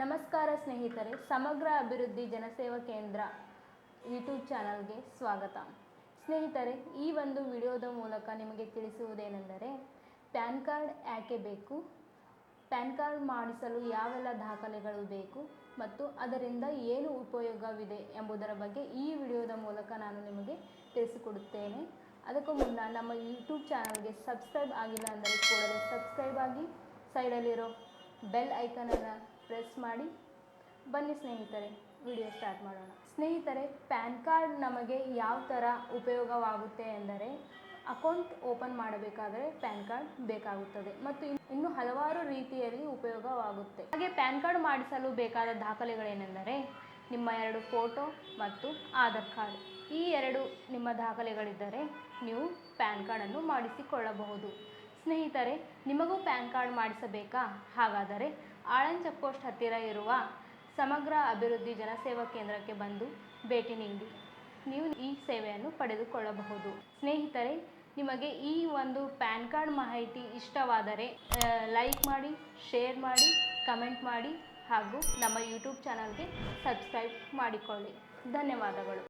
ನಮಸ್ಕಾರ ಸ್ನೇಹಿತರೆ, ಸಮಗ್ರ ಅಭಿವೃದ್ಧಿ ಜನಸೇವಾ ಕೇಂದ್ರ ಯೂಟ್ಯೂಬ್ ಚಾನಲ್ಗೆ ಸ್ವಾಗತ. ಸ್ನೇಹಿತರೆ, ಈ ಒಂದು ವಿಡಿಯೋದ ಮೂಲಕ ನಿಮಗೆ ತಿಳಿಸುವುದೇನೆಂದರೆ, ಪ್ಯಾನ್ ಕಾರ್ಡ್ ಯಾಕೆ ಬೇಕು? ಪ್ಯಾನ್ ಕಾರ್ಡ್ ಮಾಡಿಸಲು ಯಾವೆಲ್ಲ ದಾಖಲೆಗಳು ಬೇಕು? ಮತ್ತು ಅದರಿಂದ ಏನು ಉಪಯೋಗವಿದೆ ಎಂಬುದರ ಬಗ್ಗೆ ಈ ವಿಡಿಯೋದ ಮೂಲಕ ನಾನು ನಿಮಗೆ ತಿಳಿಸಿಕೊಡುತ್ತೇನೆ. ಅದಕ್ಕೂ ಮುನ್ನ ನಮ್ಮ ಯೂಟ್ಯೂಬ್ ಚಾನಲ್ಗೆ ಸಬ್ಸ್ಕ್ರೈಬ್ ಆಗಿಲ್ಲ ಅಂದರೆ ಕೂಡಲೇ ಸಬ್ಸ್ಕ್ರೈಬ್ ಆಗಿ, ಸೈಡಲ್ಲಿರೋ ಬೆಲ್ ಐಕನನ್ನು ಪ್ರೆಸ್ ಮಾಡಿ. ಬನ್ನಿ ಸ್ನೇಹಿತರೆ, ವಿಡಿಯೋ ಸ್ಟಾರ್ಟ್ ಮಾಡೋಣ. ಸ್ನೇಹಿತರೆ, ಪ್ಯಾನ್ ಕಾರ್ಡ್ ನಮಗೆ ಯಾವ ಥರ ಉಪಯೋಗವಾಗುತ್ತೆ ಎಂದರೆ ಅಕೌಂಟ್ ಓಪನ್ ಮಾಡಬೇಕಾದರೆ ಪ್ಯಾನ್ ಕಾರ್ಡ್ ಬೇಕಾಗುತ್ತದೆ ಮತ್ತು ಇನ್- ಇನ್ನು ಹಲವಾರು ರೀತಿಯಲ್ಲಿ ಉಪಯೋಗವಾಗುತ್ತೆ. ಹಾಗೆ ಪ್ಯಾನ್ ಕಾರ್ಡ್ ಮಾಡಿಸಲು ಬೇಕಾದ ದಾಖಲೆಗಳೇನೆಂದರೆ, ನಿಮ್ಮ ಎರಡು ಫೋಟೋ ಮತ್ತು ಆಧಾರ್ ಕಾರ್ಡ್. ಈ ಎರಡು ನಿಮ್ಮ ದಾಖಲೆಗಳಿದ್ದರೆ, ನೀವು ಪ್ಯಾನ್ ಕಾರ್ಡನ್ನು ಮಾಡಿಸಿಕೊಳ್ಳಬಹುದು. ಸ್ನೇಹಿತರೆ, ನಿಮಗೂ ಪ್ಯಾನ್ ಕಾರ್ಡ್ ಮಾಡಿಸಬೇಕಾ? ಹಾಗಾದರೆ ಆಳಂದ್ ಚೆಕ್ ಪೋಸ್ಟ್ ಹತ್ತಿರ ಇರುವ ಸಮಗ್ರ ಅಭಿವೃದ್ಧಿ ಜನಸೇವಾ ಕೇಂದ್ರಕ್ಕೆ ಬಂದು ಭೇಟಿ ನೀಡಿ. ನೀವು ಈ ಸೇವೆಯನ್ನು ಪಡೆದುಕೊಳ್ಳಬಹುದು. ಸ್ನೇಹಿತರೆ, ನಿಮಗೆ ಈ ಒಂದು ಪ್ಯಾನ್ ಕಾರ್ಡ್ ಮಾಹಿತಿ ಇಷ್ಟವಾದರೆ ಲೈಕ್ ಮಾಡಿ, ಶೇರ್ ಮಾಡಿ, ಕಮೆಂಟ್ ಮಾಡಿ ಹಾಗೂ ನಮ್ಮ ಯೂಟ್ಯೂಬ್ ಚಾನಲ್ಗೆ ಸಬ್ಸ್ಕ್ರೈಬ್ ಮಾಡಿಕೊಳ್ಳಿ. ಧನ್ಯವಾದಗಳು.